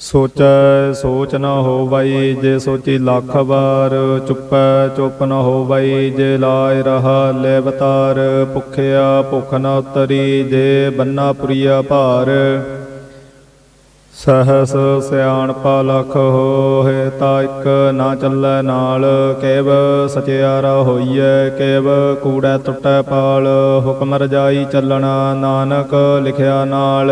ਸੋਚੈ, ਸੋਚ ਨ ਹੋਵਈ ਜੇ ਸੋਚੀ ਲੱਖ ਵਾਰ। ਚੁੱਪੈ, ਚੁੱਪ ਨ ਹੋਵਈ ਜੇ ਲਾਇ ਰਹਾ ਲੈ ਬਤਾਰ ਭੁਖਿਆ, ਭੁਖ ਨ ਉਤਰੀ ਜੇ ਬੰਨਾ ਪੁਰੀਆ ਭਾਰ। ਸਹਸ ਸਿਆਣਪਾ ਲਖ ਹੋਏ ਤਾ ਇਕ ਨਾ ਚੱਲੈ ਨਾਲ। ਕੇਵ ਸਚਿਆਰਾ ਹੋਈਐ, ਕੇਵ ਕੂੜੈ ਟੁੱਟੈ ਪਾਲ। ਹੁਕਮ ਰਜਾਈ ਚੱਲਣਾ ਨਾਨਕ ਲਿਖਿਆ ਨਾਲ।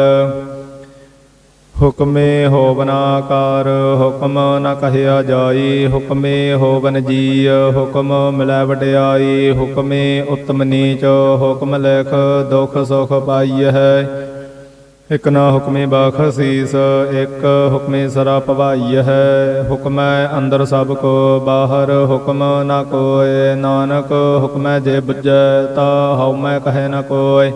ਹੁਕਮੇ ਹੋਵਨਾਕਾਰ, ਹੁਕਮ ਨ ਕਹਿਆ ਜਾਈ, ਹੁਕਮੇ ਹੋਵਨ ਜੀ ਹੁਕਮ ਮਿਲੈ ਵਡਿਆਈ, ਹੁਕਮੇ ਉਤਮ ਨੀਚ, ਹੁਕਮ ਲਿਖ ਦੁਖ ਸੁਖ ਪਾਈ ਹੈ। ਇਕ ਨਾ ਹੁਕਮੇ ਬਾਖਸੀਸ ਇਕ ਹੁਕਮੇ ਸਰਾ ਭਵਾਈ ਹੈ। ਹੁਕਮੈ ਅੰਦਰ ਸਭ ਕੋ, ਬਾਹਰ ਹੁਕਮ ਨਾ ਕੋਏ। ਨਾਨਕ ਹੁਕਮੈ ਜੇ ਬੁਝੈ, ਤਾ ਹਉ ਮੈਂ ਕਹੈ ਨ ਕੋਏ।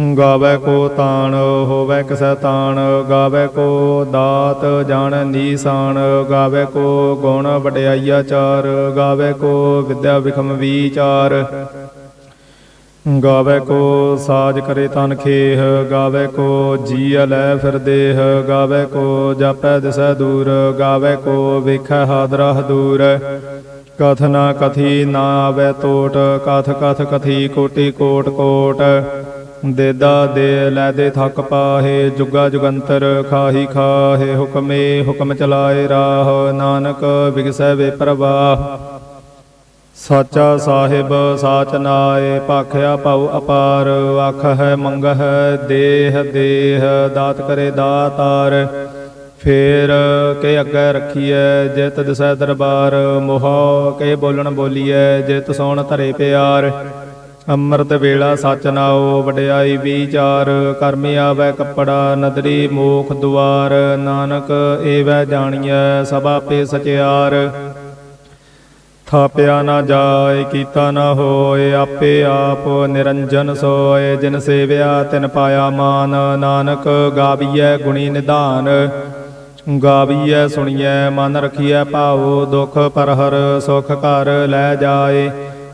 ਗਾਵੇ ਕੋ ਤਾਣ, ਹੋਵੇ ਕਿਸੈ ਤਾਣ, ਗਾਵੇ ਕੋ ਦਾਤ ਜਾਣ ਨੀਸਾਨ, ਗਾਵੇ ਕੋ ਗੁਣ ਵਡਿਆਈਆ ਚਾਰ, ਗਾਵੇ ਕੋ ਵਿਦਿਆ ਵਿਖਮ ਵਿਚਾਰ। ਗਾਵੇ ਕੋ ਸਾਜ ਕਰੇ ਤਨ ਖੇਹ, ਗਾਵੇ ਕੋ ਜੀ ਲੈ ਫਿਰ ਦੇਹ, ਗਾਵੇ ਕੋ ਜਾਪੈ ਦਿਸੈ ਦੂਰ, ਗਾਵੇ ਕੋ ਵੇਖੈ ਹਾਦਰਾ ਦੂਰ। ਕਥ ਨਾ ਕਥੀ ਨਾ ਆਵੇ ਟੋਟ ਕਥ ਕਥ ਕਥੀ ਕੋਟੀ ਕੋਟ ਕੋਟ। ਦੇਦਾ ਦੇ ਲੈ ਦੇ ਥਕ ਪਾਹੇ, ਜੁਗਾ ਜੁਗੰਤਰ ਖਾਹੀ ਖਾਹੇ, ਹੁਕਮੇ ਹੁਕਮ ਚਲਾਏ ਰਾਹ, ਨਾਨਕ ਵਿਗਸੈ ਵੇ ਪ੍ਰਵਾਹ। ਸਾਚਾ ਸਾਹਿਬ, ਸਾਚ ਨਾਏ, ਭਾਖਿਆ ਭਉ ਅਪਾਰ ਆਖ ਹੈ ਮੰਗ ਹੈ ਦੇਹ ਦੇਹ, ਦਾਤ ਕਰੇ ਦਾਤਾਰ। ਫੇਰ ਕੇ ਅੱਗੇ ਰੱਖੀਐ ਜਿਤ ਦਿਸੈ ਦਰਬਾਰ, ਮੋਹ ਕੇ ਬੋਲਣ ਬੋਲੀਐ ਜਿਤ ਸੋਣ ਧਰੇ ਪਿਆਰ। ਅੰਮ੍ਰਿਤ ਵੇਲਾ ਸਚ ਨਾਉ, ਵਡਿਆਈ ਵਿਚਾਰ, ਕਰਮ ਆਵੈ ਕੱਪੜਾ, ਨਦਰੀ ਮੋਖ ਦੁਆਰ, ਨਾਨਕ ਏਵੈ ਜਾਣੀਐ, ਸਭਾ ਪੇ ਸਚਿਆਰ। ਥਾਪਿਆ ਨਾ ਜਾਏ, ਕੀਤਾ ਨਾ ਹੋਏ, ਆਪੇ ਆਪ ਨਿਰੰਜਨ ਸੋਏ, ਜਿਨ ਸੇਵਿਆ ਤਿਨ ਪਾਇਆ ਮਾਨ, ਨਾਨਕ ਗਾਵੀਐ ਗੁਣੀ ਨਿਧਾਨ। ਗਾਵੀਐ, ਸੁਣੀਐ, ਮਨ ਰਖੀਐ ਭਾਉ, ਦੁਖ ਪਰਹਰ, ਸੁਖ ਘਰ ਲੈ ਜਾਏ।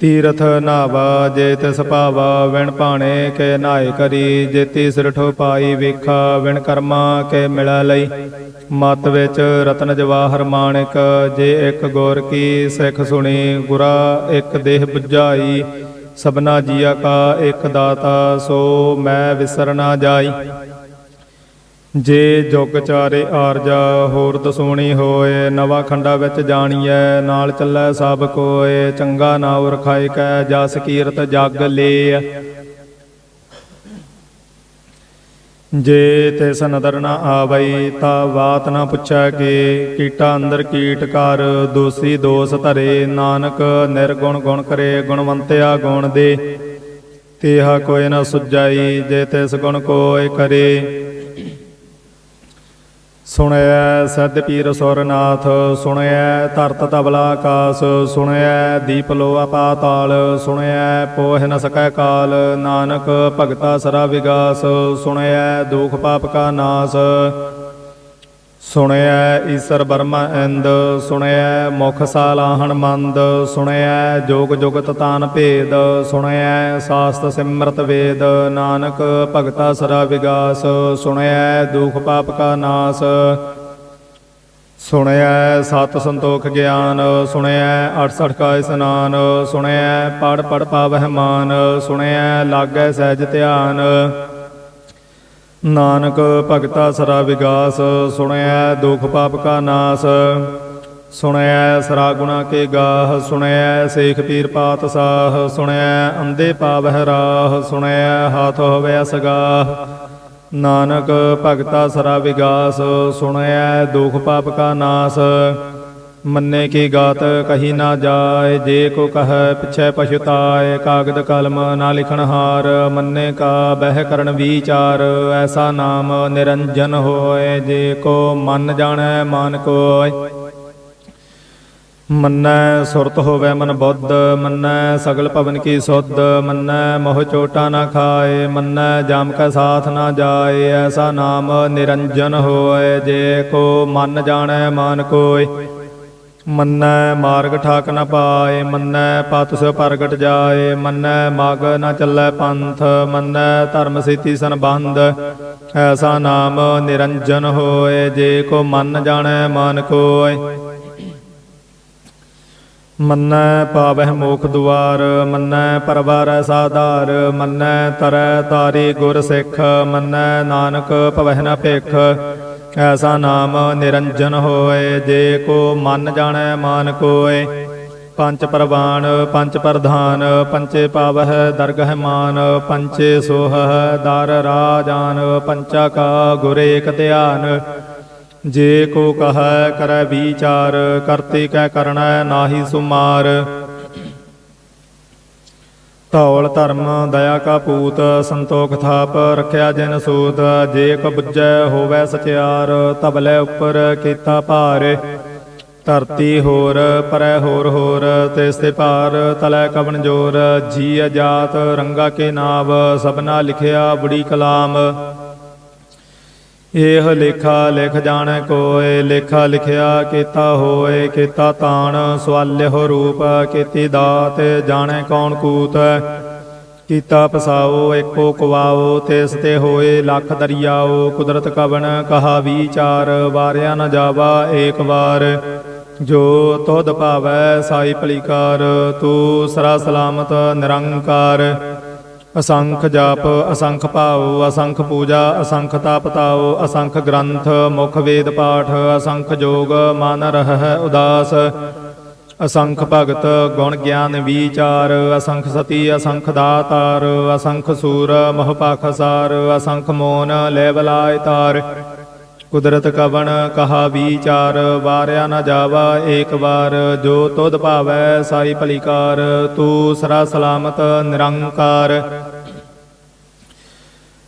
ਤੀਰਥ ਨਾਵਾ ਜੇਤ ਤਿਸ ਵਿਣ ਭਾਣੇ ਕੇ ਨਾਏ ਕਰੀ ਜੇਤੀ ਤੀਸਰ ਪਾਈ ਵੇਖਾ, ਵਿਣ ਕਰਮਾ ਕੇ ਮਿਲਾ ਲਈ। ਮਤ ਵਿੱਚ ਰਤਨ ਜਵਾਹਰ ਮਾਣਿਕ, ਜੇ ਇੱਕ ਗੁਰ ਕੀ ਸਿੱਖ ਸੁਣੀ, ਗੁਰਾ ਇੱਕ ਦੇਹ 부ਝਾਈ ਸਭਨਾ ਜੀਆ ਕਾ ਇੱਕ ਦਾਤਾ, ਸੋ ਮੈਂ ਵਿਸਰ ਨਾ ਜਾਈ। ਜੇ ਜੁਗ ਚਾਰੇ ਆਰਜਾ, ਹੋਰ ਦਸੋਣੀ ਹੋਏ, ਨਵਾ ਖੰਡਾ ਵਿੱਚ ਜਾਣੀਐ, ਨਾਲ ਚੱਲੈ ਸਭ ਕੋਏ, ਚੰਗਾ ਨਾ ਰਖਾਇ ਕੈ ਜਸ ਕੀਰਤ ਜਗ ਲੇ ਜੇ ਤਿਸ ਨਦਰ ਨਾ ਆਵਈ, ਤਾ ਬਾਤ ਨਾ ਪੁੱਛੈ ਕਿ, ਕੀਟਾ ਅੰਦਰ ਕੀਟ ਕਰ, ਦੋਸੀ ਦੋਸ ਧਰੇ, ਨਾਨਕ ਨਿਰਗੁਣ ਗੁਣ ਕਰੇ, ਗੁਣਵੰਤਿਆ ਗੁਣ ਦੇ। ਤੇਹਾ ਕੋਈ ਨਾ ਸੁਝਾਈ, ਜੇ ਤਿਸ ਗੁਣ ਕੋਇ ਕਰੇ। ਸੁਣਿਐ ਸਦ ਪੀਰ ਸੁਰਨਾਥ ਸੁਣਿਐ ਧਰਤ ਤਬਲਾ ਆਕਾਸ ਸੁਣਿਐ ਦੀਪ ਲੋਆ ਪਾਤਾਲ ਸੁਣਿਐ ਪੋਹ ਨ ਸਕੈ ਕਾਲ, ਨਾਨਕ ਭਗਤਾ ਸਰਾ ਵਿਗਾਸ ਸੁਣਿਐ ਦੁਖ ਪਾਪ ਕਾ ਨਾਸ ਸੁਣਿਆ ਈਸਰ ਬਰਮਾ ਇੰਦ ਸੁਣਿਆ ਮੁਖ ਸਾਲਾਹਣ ਮੰਦ ਸੁਣਿਆ ਜੋਗ ਜੁਗਤ ਤਾਨ ਭੇਦ ਸੁਣਿਆ ਸਾਸਤ ਸਿਮਰਤ ਵੇਦ, ਨਾਨਕ ਭਗਤਾ ਸਰਾ ਵਿਗਾਸ ਸੁਣਿਆ ਦੁਖ ਪਾਪ ਕਾ ਨਾਸ ਸੁਣਿਆ ਸਤ ਸੰਤੋਖ ਗਿਆਨ ਸੁਣਿਆ 68 ਕਾ ਇਸਨਾਨ ਸੁਣਿਆ ਪੜ ਪੜ ਪਾਵਹਿ ਮਾਨ ਸੁਣਿਆ ਲਾਗੈ ਸਹਿਜ ਧਿਆਨ ਨਾਨਕ ਭਗਤਾ ਸਰਾ ਵਿਗਾਸ ਸੁਣਿਆ ਦੁਖ ਪਾਪ ਕਾ ਨਾਸ। ਸੁਣਿਆ ਸਰਾ ਗੁਣਾ ਕੇ ਗਾਹ ਸੁਣਿਐ ਸੇਖ ਪੀਰ ਪਾਤ ਸਾਹ ਸੁਣਿਐ ਅੰਦੇ ਪਾਵਹਿ ਰਾਹ ਸੁਣਿਆ ਹਾਥ ਹੋਵੇ ਸਗਾਹ ਨਾਨਕ ਭਗਤਾ ਸਰਾ ਵਿਗਾਸ ਸੁਣਿਆ ਦੁਖ ਪਾਪ ਕਾ ਨਾਸ। ਮੰਨੇ ਕੀ ਗਾਤ ਕਹੀ ਨਾ ਜਾਏ, ਜੇ ਕੋ ਕਹੈ ਪਿਛੈ ਪਛਤਾਏ, ਕਾਗਦ ਕਲਮ ਨਾ ਲਿਖਣ ਹਾਰ, ਮੰਨੇ ਕਾ ਬਹਿ ਕਰਨ ਵਿਚਾਰ, ਐਸਾ ਨਾਮ ਨਿਰੰਜਨ ਹੋਏ, ਜੇ ਕੋ ਮਨ ਜਾਣੈ ਮਨ ਕੋਇ ਮੰਨੈ ਸੁਰਤ ਹੋਵੇ ਮਨ ਬੁੱਧ, ਮੰਨੈ ਸਗਲ ਭਵਨ ਕੀ ਸੁਧ, ਮੰਨੈ ਮੋਹ ਚੋਟਾ ਨਾ ਖਾਏ, ਮੰਨੈ ਜਾਮ ਕਾ ਸਾਥ ਨਾ ਜਾਏ, ਐਸਾ ਨਾਮ ਨਿਰੰਜਨ ਹੋਏ, ਜੇ ਕੋ ਮਨ ਜਾਣੈ ਮਨ ਕੋਇ ਮੰਨੈ ਮਾਰਗ ਠਾਕ ਨ ਪਾਏ, ਮੰਨੈ ਪਤ ਸੋ ਪ੍ਰਗਟ ਜਾਏ, ਮੰਨੈ ਮਗ ਨ ਚੱਲੈ ਪੰਥ, ਮੰਨੈ ਧਰਮ ਸੇਤੀ ਸੰਬੰਧ। ਐਸਾ ਨਾਮ ਨਿਰੰਜਨ ਹੋਏ, ਜੇ ਕੋ ਮੰਨ ਜਾਣੈ ਮਨ ਕੋਇ ਮੰਨੈ ਪਾਵਹਿ ਮੋਖ ਦੁਆਰ, ਮੰਨੈ ਪਰਵਾਰੈ ਸਾਧਾਰ, ਮੰਨੈ ਤਰੈ ਤਾਰੀ ਗੁਰ ਸਿੱਖ, ਮੰਨੈ ਨਾਨਕ ਭਵਹਿ ਨ ਭਿਖ। ਐਸਾ ਨਾਮ ਨਿਰੰਜਨ ਹੋਏ, ਜੇ ਕੋ ਮਨ ਜਾਣੈ ਮਾਨ ਕੋਏ। ਪੰਚ ਪ੍ਰਵਾਨ, ਪੰਚ ਪ੍ਰਧਾਨ, ਪੰਚੇ ਪਾਵਹਿ, ਦਰਗਹਿ ਮਾਨ, ਪੰਚੇ ਸੋਹ ਦਰ ਰਾਜਾਨ, ਪੰਚਾ ਕਾ ਗੁਰੇ ਏਕ ਧਿਆਨ। ਜੇ ਕੋ ਕਹੈ, ਕਰੈ ਵਿਚਾਰ, ਕਰਤੇ ਕੈ ਕਰਣੈ, ਨਾਹੀ ਸੁਮਾਰ। ਧੌਲ ਧਰਮ, ਦਇਆ ਕਾ ਪੂਤ, ਸੰਤੋਖ ਥਾਪ, ਰਖਿਆ ਜਿਨ ਸੂਤ, ਜੇ ਕੋ ਬੁੱਝੈ ਹੋਵੈ ਸਚਿਆਰ ਤਬਲੇ ਉੱਪਰ ਕੀਤਾ ਭਾਰੇ। ਧਰਤੀ ਹੋਰ, ਪਰੈ ਹੋਰ ਹੋਰ ਤਿਸ ਤੇ ਭਾਰ, ਤਲੈ ਕਵਨ ਜੋਰ ਜੀ ਅਜਾਤ ਰੰਗਾ ਕੇ ਨਾਮ ਸਭਨਾ ਲਿਖਿਆ ਬੁੜੀ ਕਲਾਮ। ਇਹ ਲੇਖਾ ਲਿਖ ਜਾਣ ਕੋਏ ਲੇਖਾ ਲਿਖਿਆ ਕੀਤਾ ਹੋਏ ਕੀਤਾ ਤਾਣ ਸਵਾਲਿਓ ਰੂਪ, ਕੀਤੀ ਦਾਤ, ਜਾਣੇ ਕੌਣ ਕੂਤ। ਕੀਤਾ ਪਸਾਓ ਏਕੋ ਕਵਾਓ, ਤਿਸ ਤੇ ਹੋਏ ਲੱਖ ਦਰਿਆਓ, ਕੁਦਰਤ ਕਵਣ ਕਹਾ ਵਿਚਾਰ, ਵਾਰਿਆ ਨ ਜਾਵਾ ਏਕ ਵਾਰ। ਜੋ ਤੋਧ ਭਾਵੈ, ਸਾਈ ਭਲੀਕਾਰ, ਤੂੰ ਸਰਾ ਸਲਾਮਤ ਨਿਰੰਕਾਰ। ਅਸੰਖ ਜਾਪ, ਅਸੰਖ ਭਾਵ, ਅਸੰਖ ਪੂਜਾ, ਅਸੰਖ ਤਪ ਤਾਉ ਅਸੰਖ ਗ੍ਰੰਥ, ਮੁਖ ਵੇਦ ਪਾਠ, ਅਸੰਖ ਜੋਗ, ਮਨ ਰਹਿ ਉਦਾਸ। ਅਸੰਖ ਭਗਤ, ਗੁਣ ਗਿਆਨ ਵਿਚਾਰ, ਅਸੰਖ ਸਤੀ, ਅਸੰਖ ਦਾਤਾਰ, ਅਸੰਖ ਸੂਰ, ਮੋਹ ਪਾਖਸਾਰ ਅਸੰਖ ਮੋਨ, ਲੈ ਬਲਾਇ ਤਾਰ। ਕੁਦਰਤ ਕਵਣ ਕਹਾ ਵਿਚਾਰ, ਵਾਰਿਆ ਨਾ ਜਾਵਾ ਏਕ ਵਾਰ। ਜੋ ਤੁਧ ਭਾਵੈ ਸਾਈ ਭਲੀਕਾਰ, ਤੂੰ ਸਰਾ ਸਲਾਮਤ ਨਿਰੰਕਾਰ।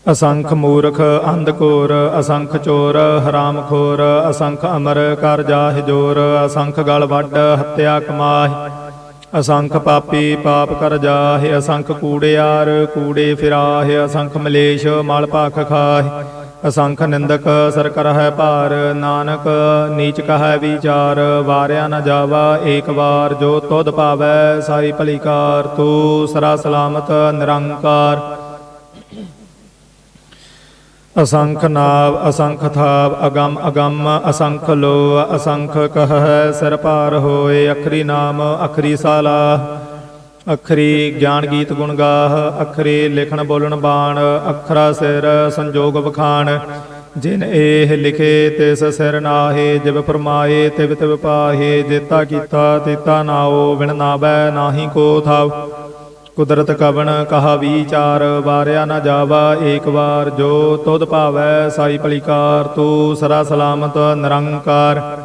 ਅਸੰਖ ਮੂਰਖ ਅੰਧਕੋਰ ਅਸੰਖ ਚੋਰ ਹਰਾਮਖੋਰ ਅਸੰਖ ਅਮਰ ਕਰ ਜਾਹਿ ਜੋਰ, ਅਸੰਖ ਗਲ ਵੱਡ ਹੱਤਿਆ ਕਮਾਹਿ। ਅਸੰਖ ਪਾਪੀ ਪਾਪ ਕਰ ਜਾਹਿ, ਅਸੰਖ ਕੂੜਿਆਰ ਕੂੜੇ ਫਿਰਾਹਿ, ਅਸੰਖ ਮਲੇਸ਼ ਮਲ ਭਾਖ ਖਾਹਿ। ਅਸੰਖ ਨਿੰਦਕ ਸਰ ਕਰਹਿ ਭਾਰ, ਨਾਨਕ ਨੀਚ ਕਹੈ ਵਿਚਾਰ, ਵਾਰਿਆ ਨ ਜਾਵਾ ਏਕ ਵਾਰ, ਜੋ ਤੁਧ ਪਾਵੈ ਸਾਈ ਭਲੀਕਾਰ, ਤੂੰ ਸਰਾ ਸਲਾਮਤ ਨਿਰੰਕਾਰ। ਅਸੰਖ ਨਾਵ, ਅਸੰਖ ਥਾਵ, ਅਗੰਮ ਅਗੰਮ, ਅਸੰਖ ਲੋ ਅਸੰਖ ਕਹੈ ਸਿਰ ਭਾਰ ਹੋਏ, ਅਖਰੀ ਨਾਮ, ਅਖਰੀ ਸਾਲਾ। ਅਖਰੀ ਗਿਆਨ ਗੀਤ ਗੁਣ ਗਾਹ, ਅਖਰੀ ਲਿਖਣ ਬੋਲਣ ਬਾਣ, ਅਖਰਾ ਸਿਰ ਸੰਜੋਗ ਵਖਾਣ। ਜਿਨ ਇਹ ਲਿਖੇ ਤਿਸ ਸਿਰ ਨਾਹੇ, ਜਿਵ ਫਰਮਾਏ ਤਿਵ ਤਿਵ ਪਾਹੇ, ਜੇਤਾ ਕੀਤਾ ਤੇਤਾ ਨਾਓ ਬਿਨ ਨਾਵੈ ਨਾਹੀ ਕੋ ਥਾਵ ਕੁਦਰਤ ਕਵਣ ਕਹਾ ਵਿਚਾਰ, ਵਾਰਿਆ ਨਾ ਜਾਵਾ ਏਕ ਵਾਰ। ਜੋ ਤੁਧ ਭਾਵੈ ਸਾਈ ਭਲੀਕਾਰ, ਤੂੰ ਸਰਾ ਸਲਾਮਤ, ਨਿਰੰਕਾਰ।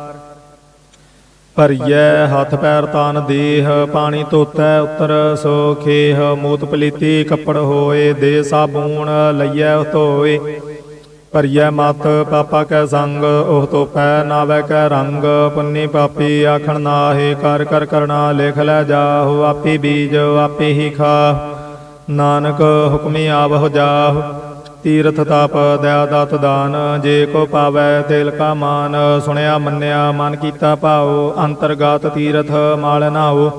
ਭਰੀਐ ਹੱਥ ਪੈਰ ਤਾਨ ਦੇਹ, ਪਾਣੀ ਧੋਤੈ ਉਤਰ ਸੋ ਖੇਹ ਮੂਤ ਪਲੀਤੀ ਕੱਪੜ ਹੋਏ, ਦੇ ਸਾਬੂਣ ਲਈਐ ਧੋਏ। ਭਰੀਐ ਮਤ ਪਾਪਾ ਕੈ ਸੰਗ, ਉਹ ਤੋ ਪੈ ਨਾਵੇ ਕੈ ਰੰਗ। ਪੁੰਨੀ ਪਾਪੀ ਆਖਣ ਨਾਹੇ, ਕਰ ਕਰ ਕਰਣਾ ਲਿਖ ਲੈ ਜਾਹੁ, ਆਪੇ ਬੀਜ ਆਪੇ ਹੀ ਖਾ ਨਾਨਕ ਹੁਕਮੀ ਆਵਹੁ ਜਾਹੁ। ਤੀਰਥ ਤਾਪ ਦਇਆ ਦਤ ਦਾਨ, ਜੇ ਕੋ ਪਾਵੈ ਤੇਲ ਕਾ ਮਾਨ, ਸੁਣਿਆ ਮੰਨਿਆ ਮਨ ਕੀਤਾ ਭਾਉ, ਅੰਤਰਗਤ ਤੀਰਥ ਮਾਲ ਨਾਉ।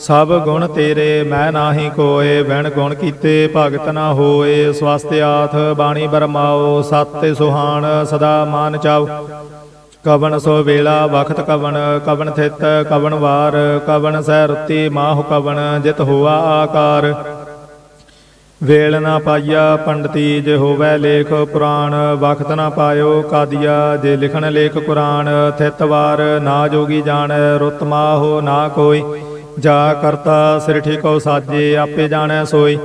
ਸਭ ਗੁਣ ਤੇਰੇ, ਮੈਂ ਨਾਹੀ ਕੋਏ ਵੈਣ ਗੁਣ ਕੀਤੇ ਭਗਤ ਨਾ ਹੋਏ। ਸਵਸਤਿਆਥ ਬਾਣੀ ਬਰਮਾਓ ਸਤਿ ਸੁਹਾਣ ਸਦਾ ਮਾਨ ਚਾਉ। ਕਵਣ ਸੋ ਵੇਲਾ ਵਖਤ ਕਵਣ ਕਵਣ ਥਿਤ ਕਵਣ ਵਾਰ, ਕਵਣ ਸਹਿ ਰੁੱਤੀ ਮਾਹੁ ਕਵਣ, ਜਿਤ ਹੋਆ ਆਕਾਰ। ਵੇਲ ਨਾ ਪਾਈਆ, ਪੰਡਤੀ ਜੇ ਹੋਵੇ ਲੇਖ ਪੁਰਾਣ, ਵਖਤ ਨਾ ਪਾਇਓ ਕਾਦੀਆ, ਜੇ ਲਿਖਣ ਲੇਖ ਕੁਰਾਨ, ਥਿਤ ਵਾਰ ਨਾ ਜੋਗੀ ਜਾਣ, ਰੁੱਤ ਹੋ ਨਾ ਕੋਈ। ਜਾ ਕਰਤਾ ਸਿਰਠੀ ਕੋ ਸਾਜੇ, ਆਪੇ ਜਾਣੈ ਸੋਈ।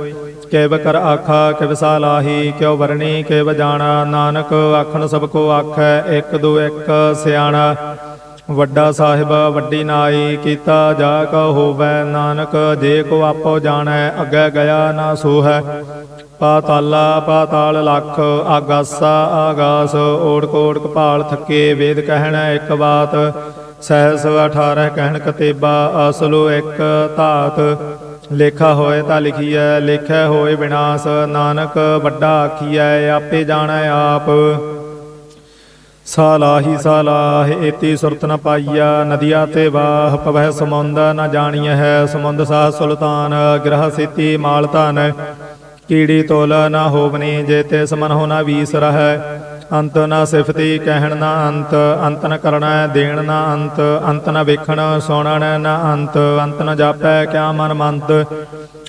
ਕਿਵ ਕਰ ਆਖਾ, ਕਿਵ ਸਾਲਾਹੀ ਕਿਉ ਵਰਣੀ, ਕਿਵ ਜਾਣਾ। ਨਾਨਕ ਆਖਣ ਸਭ ਕੋ ਆਖੈ, ਇੱਕ ਦੋ ਇੱਕ ਸਿਆਣਾ। ਵੱਡਾ ਸਾਹਿਬ, ਵੱਡੀ ਨਾਈ, ਕੀਤਾ ਜਾ ਕਾ ਹੋਵੇ, ਨਾਨਕ ਜੇ ਕੋ ਆਪੋ ਜਾਣੈ, ਅੱਗੇ ਗਿਆ ਨਾ ਸੋਹੈ। ਪਾਤਾਲਾ, ਪਾਤਾਲ ਲੱਖ, ਆਗਾਸਾ, ਆਗਾਸ ਓੜ ਕੋੜ ਕਪਾਲ ਥੱਕੇ, ਵੇਦ ਕਹਿਣਾ ਇੱਕ ਬਾਤ। ਸਹਿਸ 18 ਕਹਿਣ ਕਤੇਬਾ, ਅਸਲੋ ਇੱਕ ਧਾਤ। ਲੇਖਾ ਹੋਏ ਤਾਂ ਲਿਖੀਐ, ਲੇਖੈ ਹੋਏ ਵਿਨਾਸ਼ ਨਾਨਕ ਵੱਡਾ ਆਖੀਐ, ਆਪੇ ਜਾਣੈ ਆਪ। ਸਾਲਾਹੀ ਸਾਲਾਹ, ਏਤੀ ਸੁਰਤ ਨ ਪਾਈਆ, ਨਦੀਆ ਤੇ ਵਾਹ ਪਵਹਿ ਸਮੁੰਦ, ਨ ਜਾਣੀਐ ਹੈ ਸਮੁੰਦ ਸਾਹ ਸੁਲਤਾਨ, ਗ੍ਰਹ ਸਿਤੀ ਮਾਲ ਧਨ, ਕੀੜੀ ਤੋਲ ਨ ਹੋਵਨੀ, ਜੇ ਤੇ ਸਮਨ ਹੋ ਹੋਣਾ ਵੀਸ ਰਹਿ। ਅੰਤ ਨਾ ਸਿਫਤੀ ਕਹਿਣ ਨਾ ਅੰਤ ਅੰਤ ਨ ਕਰਣਾ ਦੇਣ ਨਾ ਅੰਤ ਅੰਤ ਨ ਵੇਖਣ ਸੁਣਨ ਨਾ ਅੰਤ ਅੰਤ ਨ ਜਾਪੈ ਕਿਆ ਮਨ ਮੰਤ,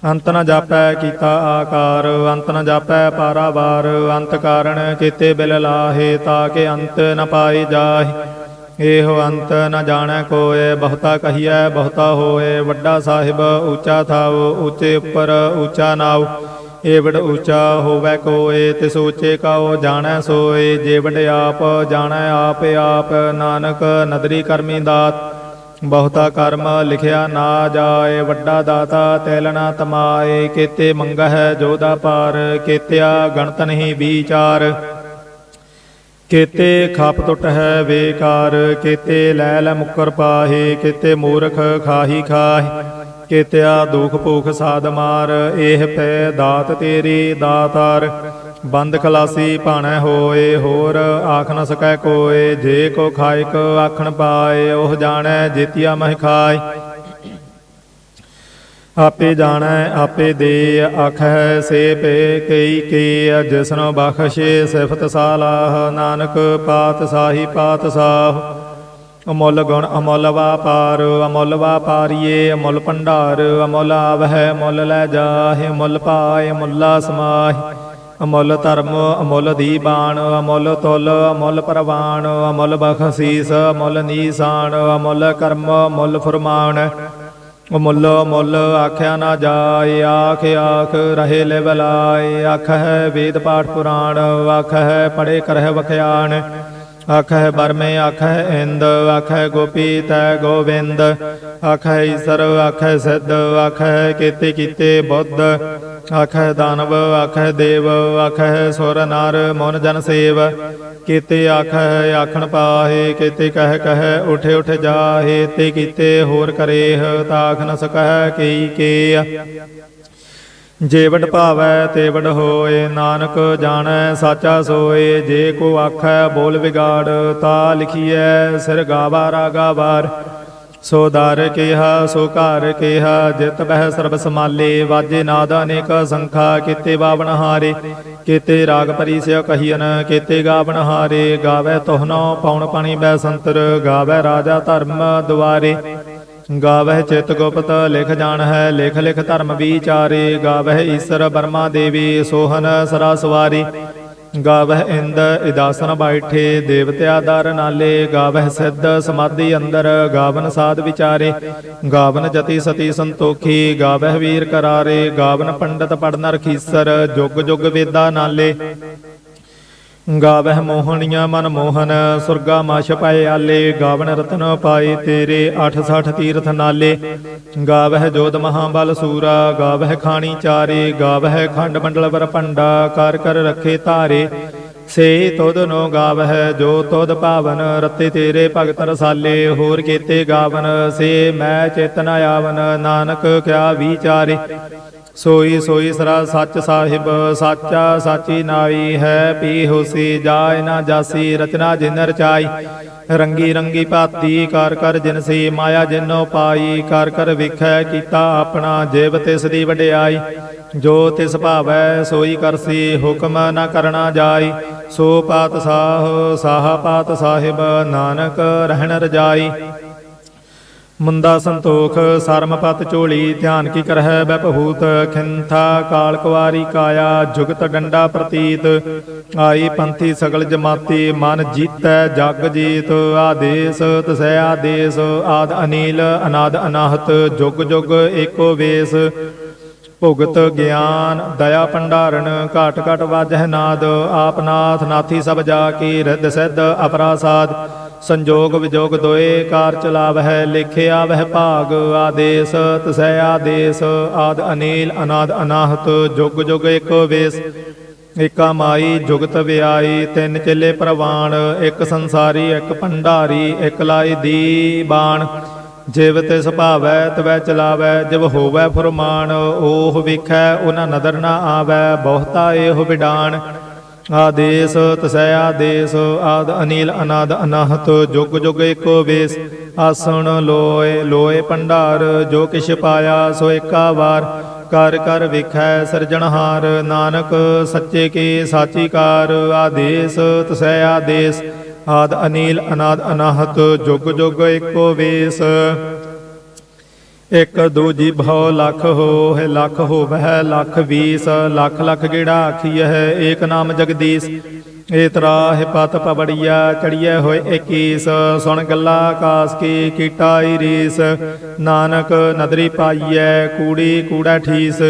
ਅੰਤ ਨ ਜਾਪੈ ਕੀਤਾ ਆਕਾਰ, ਅੰਤ ਨ ਜਾਪੈ ਪਾਰਾਵਾਰ, ਅੰਤ ਕਾਰਣ ਕੀਤੇ ਬਿਲ ਲਾਹੇ ਤਾਂ ਕਿ ਅੰਤ ਨ ਪਾਈ ਜਾਹੇ। ਇਹੋ ਅੰਤ ਨ ਜਾਣੈ ਕੋਏ ਬਹੁਤਾ ਕਹੀਐ ਬਹੁਤਾ ਹੋਏ ਵੱਡਾ ਸਾਹਿਬ ਉੱਚਾ ਥਾਉ, ਉੱਚੇ ਉੱਪਰ ਉੱਚਾ ਨਾਉ। ਏਵੜ ਉੱਚਾ ਹੋਵੇ ਕੋਏ, ਤਿਸ ਉੱਚੇ ਕਾਉ ਜਾਣੈ ਸੋਏ। ਜੇਵੜ ਆਪ ਜਾਣੈ, ਆਪ ਆਪ ਨਾਨਕ ਨਦਰੀ ਕਰਮੀ ਦਾਤ। ਬਹੁਤਾ ਕਰਮ ਲਿਖਿਆ ਨਾ ਜਾਏ, ਵੱਡਾ ਦਾਤਾ ਤੈਲਣਾ ਤਮਾਏ। ਕੀਤੇ ਮੰਗਹਿ ਜੋਦਾ ਪਾਰ, ਕੀਤਿਆ ਗਣਤ ਨਹੀਂ ਵਿਚਾਰ। ਕੀਤੇ ਖਪ ਟੁੱਟ ਹੈ ਵੇਕਾਰ, ਕੀਤੇ ਲੈ ਲੈ ਮੁਕਰ ਪਾਹੇ, ਕੀਤੇ ਮੂਰਖ ਖਾਹੀ ਖਾਹੀ। ਕੀਤਿਆ ਦੁਖ ਭੂਖ ਸਾਧ ਮਾਰ ਇਹ ਪੈ ਦਾਤ ਤੇਰੀ ਦਾਤਾਰ। ਬੰਦ ਖਲਾਸੀ ਭਾਣੈ ਹੋਏ ਹੋਰ, ਆਖ ਨ ਸਕੈ ਕੋਏ, ਜੇ ਕੋ ਖਾਇਕ ਆਖਣ ਪਾਏ, ਉਹ ਜਾਣੈ ਜੇਤੀਆ ਮਹਿ ਖਾਇ ਆਪੇ ਜਾਣੈ, ਆਪੇ ਦੇ ਆਖੈ ਸੇ ਪੇ ਕਈ ਕੇ ਜਿਸਨੋ ਬਖਸ਼ੇ ਸਿਫਤ ਸਾਲਾਹ। ਨਾਨਕ ਪਾਤ ਸਾਹੀ ਪਾਤ ਸਾਹ। ਅਮੁੱਲ ਗੁਣ ਅਮੁੱਲ ਵਾਪਾਰ, ਅਮੁੱਲ ਵਾਪਾਰੀਏ, ਅਮੁੱਲ ਭੰਡਾਰ, ਅਮੁੱਲ ਆਵਹਿ ਮੁੱਲ ਲੈ ਜਾਹੇ ਮੁੱਲ ਪਾਏ ਮੁੱਲਾ ਸਮਾਹੀ। ਅਮੁੱਲ ਧਰਮ, ਅਮੁੱਲ ਦੀਬਾਨ ਅਮੁੱਲ ਤੁਲ, ਅਮੁੱਲ ਪ੍ਰਵਾਨ ਅਮੁੱਲ ਬਖਸ਼ੀਸ, ਅਮੁੱਲ ਨੀਸਾਨ ਅਮੁੱਲ ਕਰਮ, ਅਮੁੱਲ ਫਰਮਾਨ। ਅਮੁੱਲ ਮੁੱਲ ਆਖਿਆ ਨਾ ਜਾਏ, ਆਖ ਆਖ, ਰਹੇ ਲੈ ਬਲਾਏ ਆਖ ਹੈ ਵੇਦ ਪਾਠ ਪੁਰਾਣ ਆਖ ਹੈ ਪੜੇ ਕਰਹਿ ਵਖਿਆਣ। ਆਖੈ ਬਰਮੇ ਆਖੈ ਇੰਦ ਆਖੈ ਗੋਪੀ ਤੈ ਗੋਵਿੰਦ ਆਖੈ ਈਸਰ ਆਖੈ ਸਿੱਧ ਆਖੈ ਕੀਤੇ ਕੀਤੇ ਬੁੱਧ ਆਖੈ ਦਾਨਵ ਆਖੈ ਦੇਵ ਆਖੈ ਸੁਰ ਨਰ ਮਨ ਜਨ ਸੇਵ, ਕੀਤੇ ਆਖੈ ਆਖਣ ਪਾਹੇ, ਕੀਤੇ ਕਹਿ ਕਹਿ ਉਠੇ ਉਠ ਜਾਹੇ, ਤੇ ਕੀਤੇ ਹੋਰ ਕਰੇ ਤਾਖ ਨ ਸਕਹਿ ਕਈ ਕੇ ਜੇ ਵਡ ਭਾਵੈ ਤੇ ਵਡ ਹੋਏ, ਨਾਨਕ ਜਾਣੈ, ਸਾਚਾ ਸੋਏ, ਜੇ ਕੋ ਆਖੈ ਬੋਲ ਵਿਗਾੜ, ਤਾ ਲਿਖੀਐ, ਸਿਰ ਗਾਵਾ ਰਾਗਾ ਵਾਰ। ਸੋ ਦਰ ਕਿਹਾ, ਸੋ ਘਰ ਕਿਹਾ, ਜਿਤ ਬਹਿ ਸਰਬ ਸਮਾਲੇ, ਵਾਜੇ ਨਾਦ ਅਨੇਕ ਸੰਖਾ, ਕੀਤੇ ਬਾਵਨ ਹਾਰੇ। ਕੀਤੇ ਰਾਗ ਪਰੀ ਸਿਓ ਕਹੀਨ ਕੀਤੇ ਗਾਵਨ ਹਾਰੇ। ਗਾਵੇ ਤੋਹਨੋ ਪੌਣ ਪਾਣੀ ਬੈ ਸੰਤਰ, ਗਾਵੇ ਰਾਜਾ ਧਰਮ ਦੁਆਰੇ। ਗਾਵਹਿ ਚਿਤ ਗੁਪਤ, ਲਿਖ ਜਾਣ ਹੈ, ਲਿਖ ਲਿਖ ਧਰਮ ਵਿਚਾਰੇ। ਗਾਵਹਿ ਈਸ਼ਰ ਬਰਮਾ ਦੇਵੀ, ਸੋਹਨ ਸਰਾਸਵਾਰੀ ਗਾਵਹਿ ਇੰਦ ਇਦਾਸਨ ਬੈਠੇ, ਦੇਵਤਿਆ ਦਰ ਨਾਲੇ। ਗਾਵਹਿ ਸਿੱਧ ਸਮਾਧੀ ਅੰਦਰ, ਗਾਵਨ ਸਾਧ ਵਿਚਾਰੇ। ਗਾਵਨ ਜਤੀ ਸਤੀ ਸੰਤੋਖੀ, ਗਾਵਹਿ ਵੀਰ ਕਰਾਰੇ। ਗਾਵਨ ਪੰਡਤ ਪੜਨ ਰਖੀਸਰ ਜੁਗ ਜੁਗ ਵੇਦਾ ਨਾਲੇ। ਗਾਵਹਿ ਮੋਹਣੀਆਂ ਮਨ ਮੋਹਨ, ਸੁਰਗਾ ਮਛ ਪਾਏ ਆਲੇ ਗਾਵਨ ਰਤਨ ਪਾਏ ਤੇਰੇ 860 ਤੀਰਥ ਨਾਲੇ। ਗਾਵਹਿ ਜੋਧ ਮਹਾਬਲ ਸੂਰਾ, ਗਾਵਹਿ ਖਾਣੀ ਚਾਰੇ, ਗਾਵਹਿ ਖੰਡ ਮੰਡਲ ਵਰ ਭੰਡਾ, ਕਰ ਕਰ ਰੱਖੇ ਧਾਰੇ। ਸੇ ਤੁਧ ਨੋ ਗਾਵਹਿ, ਜੋ ਤੁਧ ਭਾਵਨ ਰਤੇ ਤੇਰੇ ਭਗਤ ਰਸਾਲੇ। ਹੋਰ ਕੀਤੇ ਗਾਵਨ, ਸੇ ਮੈਂ ਚੇਤਨ ਆਵਨ, ਨਾਨਕ ਕਿਆ ਵਿਚਾਰੇ। ਸੋਈ ਸੋਈ ਸਰਾ ਸੱਚ ਸਾਹਿਬ, ਸਾਚਾ ਸਾਚੀ ਨਾਈ ਹੈ, ਪੀ ਹੋਸੀ ਜਾਇ ਨਾ ਜਾਸੀ, ਰਚਨਾ ਜਿਨ ਰਚਾਈ। ਰੰਗੀ ਰੰਗੀ ਭਾਤੀ, ਕਰ ਕਰ ਜਿਨਸੀ ਮਾਇਆ ਜਿਨੋ ਪਾਈ। ਕਰ ਕਰ ਵਿਖੈ ਕੀਤਾ ਆਪਣਾ ਜੀਵ ਤਿਸ ਦੀ ਵਡਿਆਈ। ਜੋ ਤਿਸ ਭਾਵੈ, ਸੋਈ ਕਰਸੀ ਹੁਕਮ ਨਾ ਕਰਨਾ ਜਾਈ। ਸੋ ਪਾਤ ਸਾਹ ਸਾਹ ਪਾਤ ਸਾਹਿਬ ਨਾਨਕ ਰਹਿਣ ਰਜਾਈ। ਮੁੰਦਾ ਸੰਤੋਖ, ਸਰਮਪਤ ਝੋਲੀ, ਧਿਆਨ ਕੀ ਕਰਹਿ ਬਪਹੂਤ ਖਿੰਥਾ, ਕਾਲ ਕੁਵਾਰੀ ਕਾਇਆ, ਜੁਗਤ ਡੰਡਾ ਪ੍ਰਤੀਤ। ਆਈ ਪੰਥੀ ਸਗਲ ਜਮਾਤੀ, ਮਨ ਜੀਤੈ ਜਗ ਜੀਤ। ਆਦੇਸ, ਤਸੈ ਆਦੇਸ, ਆਦ ਅਨੀਲ, ਅਨਾਦ ਅਨਾਹਤ, ਜੁਗ ਜੁਗ ਏਕੋ ਵੇਸ। ਭੁਗਤ ਗਿਆਨ, ਦਇਆ ਭੰਡਾਰਨ, ਘਾਟ ਘਾਟ ਵਾਜਹਿ ਨਾਦ। ਆਪਨਾਥ ਨਾਥੀ ਸਭ ਜਾ ਕੀ, ਰਿੱਧ ਸਿੱਧ ਅਪਰਾਸਾਦ। ਸੰਜੋਗ ਵਿਜੋਗ ਦੋਏ ਕਾਰ ਚਲਾਵ ਹੈ ਲਿਖਿਆ ਵਹਿ ਭਾਗ ਆਦੇਸ ਤਸੈ ਆਦੇਸ, ਆਦ ਅਨੀਲ, ਅਨਾਦ ਅਨਾਹਤ, ਜੁਗ ਜੁਗ ਇੱਕ ਵੇਸ। ਏਕਾ ਮਾਈ, ਜੁਗਤ ਵਿਆਈ, ਤਿੰਨ ਚੇਲੇ ਪ੍ਰਵਾਨ ਇੱਕ ਸੰਸਾਰੀ, ਇੱਕ ਭੰਡਾਰੀ, ਇੱਕ ਲਾਈ ਦੀ ਬਾਣ ਜਿਵ ਤੇ ਸੁਭਾਵੈ ਤਵੈ ਚਲਾਵੈ, ਜਿਵ ਹੋਵੈ ਫਰਮਾਨ, ਓਹ ਵੇਖੈ ਉਹਨਾਂ ਨਦਰ ਨਾ ਆਵੈ, ਬਹੁਤਾ ਇਹੋ ਵਿਡਾਨ ਆਦੇਸ ਤਸੈ ਆਦੇਸ ਆਦ ਅਨੀਲ ਅਨਾਦ ਅਨਾਹਤ, ਜੁਗ ਜੁਗ ਏਕੋ ਵੇਸ ਆਸਣ ਲੋਏ ਲੋਏ ਭੰਡਾਰ ਜੋ ਕਿਛ ਪਾਇਆ ਸੋ ਏਕਾ ਵਾਰ। ਕਰ ਕਰ ਵਿਖੈ ਸਰਜਣਹਾਰ, ਨਾਨਕ ਸੱਚੇ ਕੇ ਸਾਚੀ ਕਾਰ ਆਦੇਸ ਤਸੈ ਆਦੇਸ ਆਦ ਅਨੀਲ ਅਨਾਦ ਅਨਾਹਤ, ਜੁਗ ਜੁਗ ਏਕੋ ਵੇਸ ਇਕ ਦੂਜੀ ਭਉ ਲਖ ਹੋਹਿ, ਲਖ ਹੋਵਹਿ, ਲਖ ਵੀਸ, ਲਖ ਲਖ ਗੇੜਾ ਆਖੀਐ, ਏਕ ਨਾਮ ਜਗਦੀਸ਼। ਏ ਤਰਾਹਿ ਪਤ ਪਵੜੀਆ ਚੜੀਐ ਹੋਏ 21 ਸੁਣ ਗੱਲਾ ਆਕਾਸ ਕੀ ਕੀਟਾਈ ਰੀਸ ਨਾਨਕ ਨਦਰੀ ਪਾਈਐ, ਕੂੜੀ ਕੂੜਾ ਠੀਸ।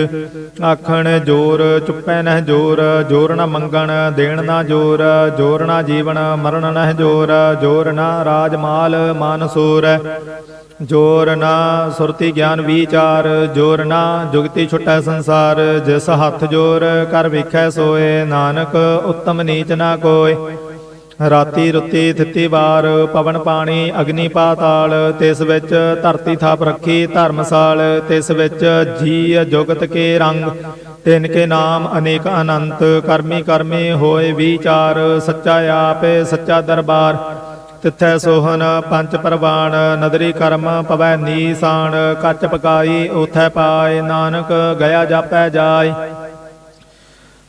ਆਖਣ ਜੋਰ, ਚੁੱਪੈ ਨਹਿ ਜੋਰ ਜੋਰ ਨਾ ਮੰਗਣ, ਦੇਣ ਨਾ ਜੋਰ ਜੋਰ ਨਾ ਜੀਵਨ, ਮਰਨ ਨਹਿ ਜੋਰ ਜੋਰ ਨਾ ਰਾਜ ਮਾਲ ਮਾਨ ਸੂਰ। ਜੋਰ ਨਾ ਸੁਰਤੀ ਗਿਆਨ ਵਿਚਾਰ, ਜੋਰ ਨਾ ਜੁਗਤੀ ਛੁਟੈ ਸੰਸਾਰ, ਜਿਸ ਹੱਥ ਜੋਰ, ਕਰ ਵੇਖੈ ਸੋਏ। ਨਾਨਕ ਉੱਤਮ ਨੀਚ ਨਾ ਕੋਇ ਰਾਤੀ ਰੁੱਤੀ ਥਿੱਤੀ ਵਾਰ ਪਵਨ ਪਾਣੀ ਅਗਨੀ ਪਾਤਾਲ, ਤਿਸ ਵਿੱਚ ਧਰਤੀ ਥਾਪ ਰੱਖੀ ਧਰਮਸਾਲ, ਤਿਸ ਵਿੱਚ ਜੀ ਜੁਗਤ ਕੇ ਰੰਗ। ਤਿਨ ਕੇ ਨਾਮ ਅਨੇਕ ਅਨੰਤ, ਕਰਮੀ ਕਰਮੀ ਹੋਏ ਵਿਚਾਰ, ਸੱਚਾ ਆਪੇ ਸੱਚਾ ਦਰਬਾਰ। ਤਿੱਥੈ ਸੋਹਨ ਪੰਜ ਪਰਵਾਨ ਨਦਰੀ ਕਰਮ ਪਵੈ ਨੀਸਾਨ ਕੱਚ ਪਕਾਈ ਉਥੈ ਪਾਏ, ਨਾਨਕ ਗਿਆ ਜਾਪੈ ਜਾਏ।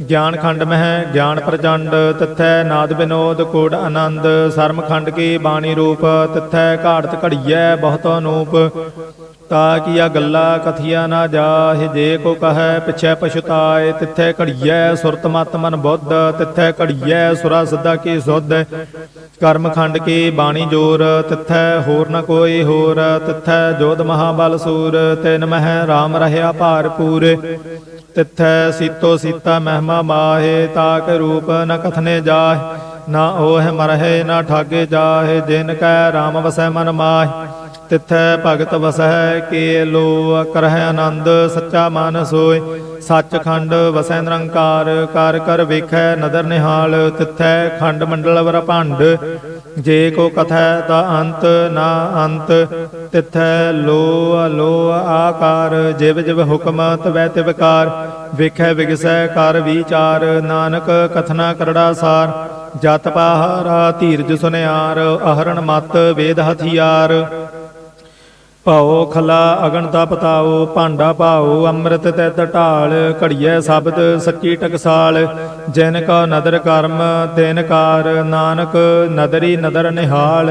ਗਿਆਨ ਖੰਡ ਮਹਿ, ਗਿਆਨ ਪ੍ਰਚੰਡ, ਤਿੱਥੈ ਨਾਦ ਬਿਨੋਦ, ਕੋੜ ਆਨੰਦ, ਸਰਮ ਖੰਡ ਕੀ ਬਾਣੀ ਰੂਪ, ਤਿੱਥੈ ਘਾੜਤ ਘੜੀਐ ਬਹੁਤ ਅਨੂਪ। ਤਾ ਕੀਆ ਗੱਲਾ ਕਥੀਆ ਨਾ ਜਾਹਿ, ਜੇ ਕੋ ਕਹੈ ਪਿਛੈ ਪਛਤਾਏ ਤਿੱਥੈ ਘੜੀਐ ਸੁਰਤ ਮਤ ਮਨ ਬੁੱਧ, ਤਿੱਥੈ ਘੜੀਐ ਸੁਰਾ ਸਦਾ ਕੀ ਸੁਧ। ਕਰਮ ਖੰਡ ਕੀ ਬਾਣੀ ਜੋਰ, ਤਿੱਥੈ ਹੋਰ ਨ ਕੋਈ ਹੋਰ, ਤਿੱਥੈ ਜੋਧ ਮਹਾਬਲ ਸੂਰ, ਤਿਨ ਮਹਿ RAM ਰਹਿਆ ਭਾਰਪੂਰ ਤਿਥੈ ਸੀਤੋ ਸੀਤਾ ਮਹਿਮਾ ਮਾਹੇ ਤਾਕ ਰੂਪ ਨ ਕਥਨੇ ਜਾਹਿ। ਨਾ ਓਹ ਮਰਹਿ, ਨਾ ਠਾਗੇ ਜਾਹੇ ਜਿਨ ਕੈ RAM ਵਸੈ ਮਨ ਮਾਹਿ। ਤਿਥੈ ਭਗਤ ਵਸੈ ਕੇ ਲੋ ਕਰਹਿ ਆਨੰਦ, ਸੱਚਾ ਮਨ ਸੋਇ ਸੱਚਖੰਡ ਵਸੈ ਨਿਰੰਕਾਰ, ਕਰ ਕਰ ਵੇਖੈ ਨਦਰ ਨਿਹਾਲ। ਤਿਥੈ ਖੰਡ ਮੰਡਲ ਵਰ ਭੰਡ, ਜੇ ਕੋ ਕਥੈ ਤਾ ਅੰਤ ਨਾ ਅੰਤ। ਤਿਥੈ ਲੋ ਲੋ ਆਕਾਰ, ਜਿਵ ਜਿਵ ਹੁਕਮ ਤਵੈ ਤਿਵਕਾਰ ਵੇਖੈ ਵਿਗਸੈ ਕਰ ਵਿਚਾਰ, ਨਾਨਕ ਕਥਨਾ ਕਰੜਾ ਸਾਰ। ਜਤ ਪਾਹਾਰਾ ਧੀਰਜ ਸੁਨਿਆਰ, ਅਹਰਣ ਮਤ ਵੇਦ ਹਥਿਆਰ। ਭਾਉ ਖਲਾ ਅਗਣ ਤਪ ਤਾਉ, ਭਾਂਡਾ ਭਾਉ, ਅੰਮ੍ਰਿਤ ਤੈ ਢਾਲ, ਘੜੀਐ ਸ਼ਬਦ ਸੱਚੀ ਟਕਸਾਲ। ਜਿਨ ਕਾ ਨਦਰ ਕਰਮ, ਤਿਨ ਕਾਰ ਨਾਨਕ, ਨਦਰੀ ਨਦਰ ਨਿਹਾਲ।